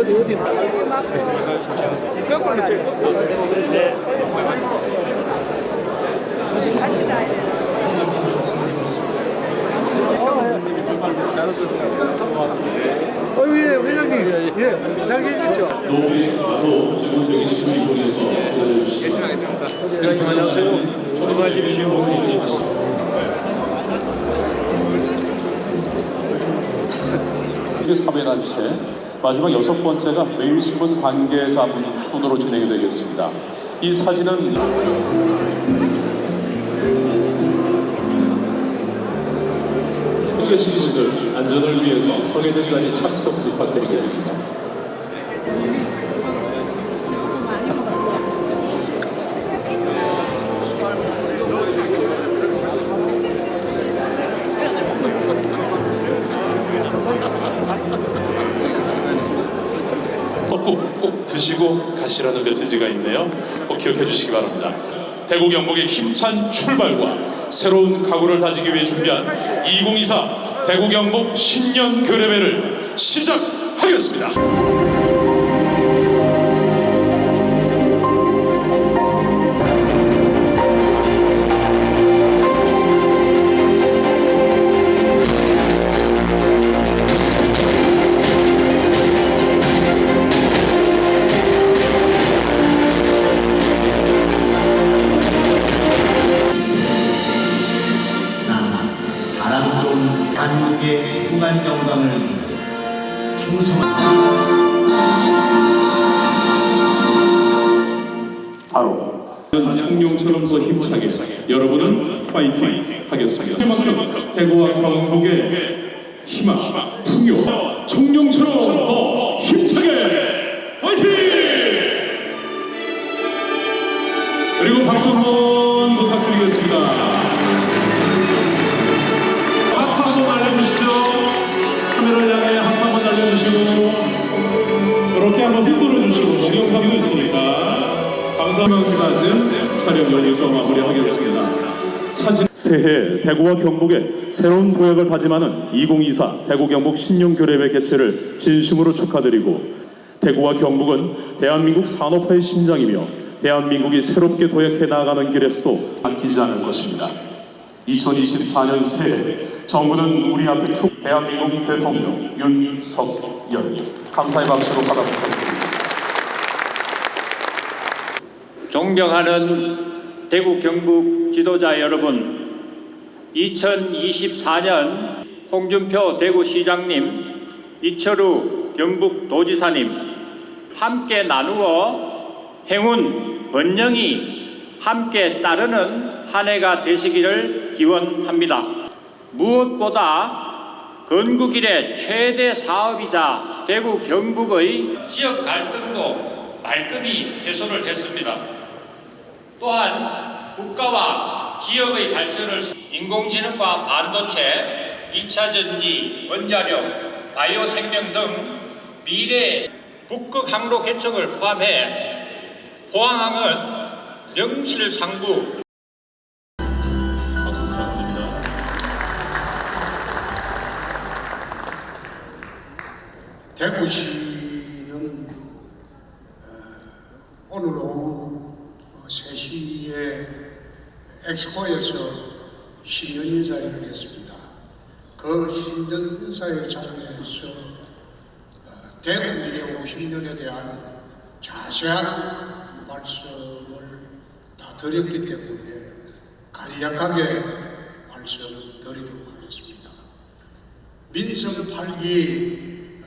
어디 어디 어유 예 회장님 예잘 계시죠? 노무현 씨도 세분적인 시민을 통해서 기다려주시기 바랍니다. 회장님 안녕하세요. 조심하십시오. 이게 3회 단체 마지막 여섯 번째가 매일신문 관계자분 손으로 진행이 되겠습니다. 이 사진은 관계 시민들 안전을 위해서 정해진 자리 착석 부탁드리겠습니다. 꼭, 꼭 드시고 가시라는 메시지가 있네요. 꼭 기억해 주시기 바랍니다. 대구 경북의 힘찬 출발과 새로운 각오를 다지기 위해 준비한 2024 대구 경북 신년 교례회를 시작하겠습니다. 바로 청룡처럼 더 힘차게 여러분은 파이팅 하겠습니다. 그만큼 대구와 경북의 희망, 풍요, 청룡처럼 더 힘차게 파이팅! 그리고 박수 한번 부탁드리겠습니다. 한번 날려주시고 이렇게 한번 흔들어 주시고 동영상도 있으니까 감사합니다. 촬영 여기서 마무리하겠습니다. 사진 새해 대구와 경북의 새로운 도약을 다짐하는 2024 대구 경북 신용 교례회 개최를 진심으로 축하드리고 대구와 경북은 대한민국 산업화의 심장이며 대한민국이 새롭게 도약해 나가는 길에서도 아끼지 않을 것입니다. 2024년 새해 정부는 우리 앞에 큐 대한민국 대통령 윤석열 감사의 박수로 받아 부탁드리겠습니다. 존경하는 대구 경북 지도자 여러분, 2024년 홍준표 대구시장님, 이철우 경북도지사님 함께 나누어 행운, 번영이 함께 따르는 한 해가 되시기를 기원합니다. 무엇보다 건국일의 최대 사업이자 대구 경북의 지역 갈등도 말끔히 해소를 했습니다. 또한 국가와 지역의 발전을 인공지능과 반도체, 2차 전지, 원자력, 바이오 생명 등 미래 북극 항로 개척을 포함해 포항항은 부탁드립니다. 대구시는 어, 오늘 3시에 엑스포에서 신년 인사회를 했습니다. 그 신년 인사회 자리에서 어, 대구 미래 50년에 대한 자세한 말씀을 다 드렸기 때문에 간략하게 말씀드리도록 하겠습니다. 민성 8기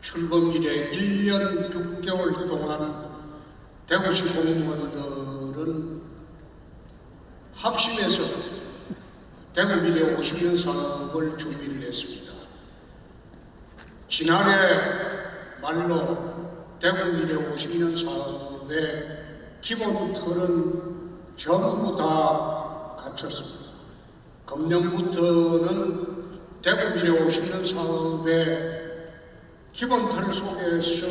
출범 이래 1년 6개월 동안 대구시 공무원들은 합심해서 대구 미래 50년 사업을 준비를 했습니다. 지난해 말로 대구 미래 50년 사업의 기본 틀은 전부 다 갖췄습니다. 금년부터는 대구 미래 50년 사업의 기본 틀 속에서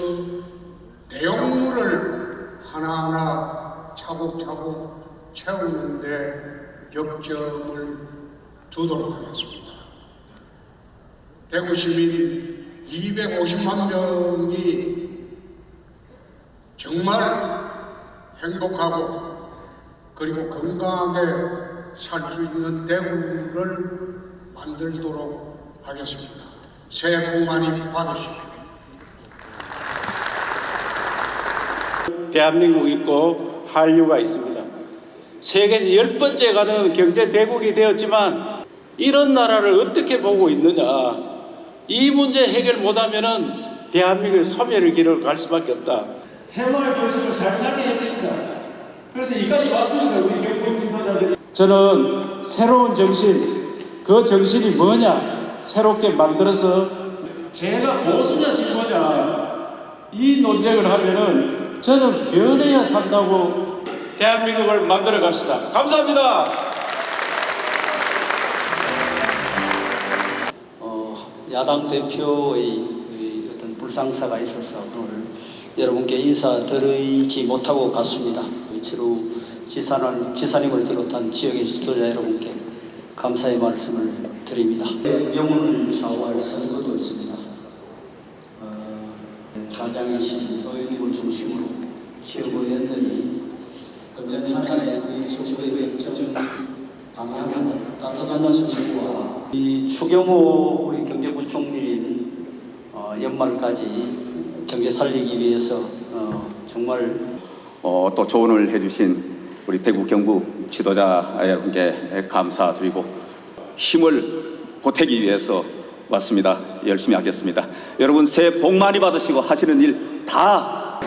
내용물을 하나하나 차곡차곡 채우는데 역점을 두도록 하겠습니다. 대구 시민 250만 명이 정말 행복하고 그리고 건강하게 살 수 있는 대구를 만들도록 하겠습니다. 새해 복 많이 받으십시오. 대한민국 있고 한류가 있습니다. 세계에서 열 번째 가는 경제 대국이 되었지만 이런 나라를 어떻게 보고 있느냐. 이 문제 해결 못하면은 대한민국의 소멸의 길을 갈 수밖에 없다. 생활 정신을 잘 살게 했습니다. 그래서 여기까지 왔습니다. 우리 경북 지도자들이. 저는 새로운 정신, 그 정신이 뭐냐, 새롭게 만들어서 제가 보수냐 진보냐 이 논쟁을 하면은 저는 변해야 산다고 대한민국을 만들어 갑시다. 감사합니다. 어, 야당 대표의 이 어떤 불상사가 있어서 오늘 여러분께 인사드리지 못하고 갔습니다. 위치로 지사님, 지사님을 비롯한 지역의 지도자 여러분께 감사의 말씀을 드립니다. 영혼을 좌우할 선거도 있습니다. 어, 가장이신 의원님을 중심으로 의원들이 금년 한 해의 이 정부의 정정 방향은 따뜻한 수준과 이 추경호 우리 경제부총리는 어, 연말까지 경제 살리기 위해서 어, 정말 어, 또 조언을 해주신 우리 대구 경북 지도자 여러분께 감사드리고 힘을 보태기 위해서 왔습니다. 열심히 하겠습니다. 여러분 새해 복 많이 받으시고 하시는 일 다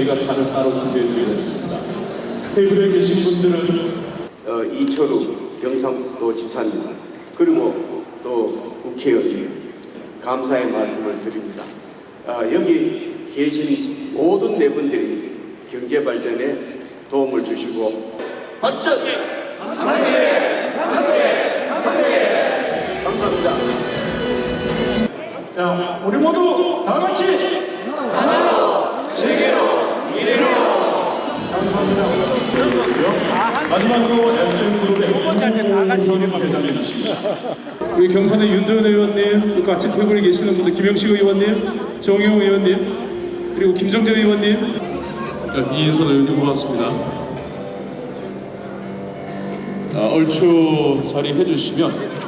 저희가 차를 따로 준비해드리겠습니다. 테이블에 계신 분들은 어, 이철우 경상도 지사님 그리고 또 국회의원 감사의 말씀을 드립니다. 어, 여기 계신 모든 네 분들이 경제 발전에 도움을 주시고 발전 감사합니다. 자, 우리 모두 다 같이 마지막으로 SS그 주십니다. 우리 경산의 윤도현 의원님, 또 같이 테이블에 계시는 분들 김영식 의원님, 정용 의원님, 그리고 김정재 의원님, 자, 이인선 의원님 고맙습니다. 자, 얼추 자리해 주시면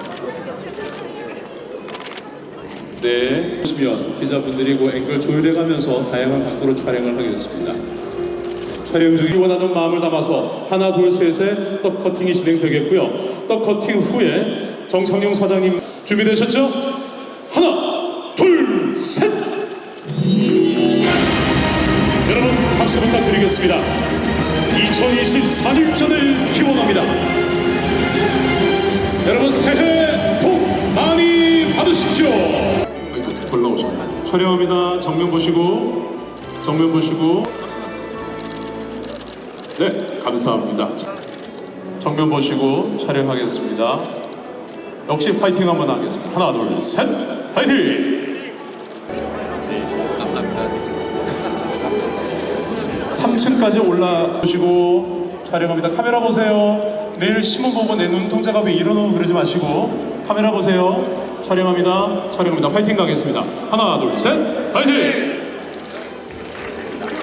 네, 보시면 기자분들이 그 앵글 조율해 가면서 다양한 각도로 촬영을 하겠습니다. 중에 원하는 마음을 담아서 하나 둘 셋에 떡 커팅이 진행되겠고요. 떡 커팅 후에 정창용 사장님 준비되셨죠? 하나 둘 셋. 여러분 박수 부탁드리겠습니다. 2024년전을 기원합니다. 여러분 새해 복 많이 받으십시오. 올라오십니다. 촬영합니다. 정면 보시고 정면 보시고 네 감사합니다. 정면 보시고 촬영하겠습니다. 역시 파이팅 한번 하겠습니다. 하나 둘 셋 파이팅! 3층까지 올라오시고 촬영합니다. 카메라 보세요. 내일 신문 보고 내 눈동자가 왜 이러노 그러지 마시고 카메라 보세요. 촬영합니다. 촬영합니다. 파이팅 가겠습니다. 하나 둘 셋 파이팅!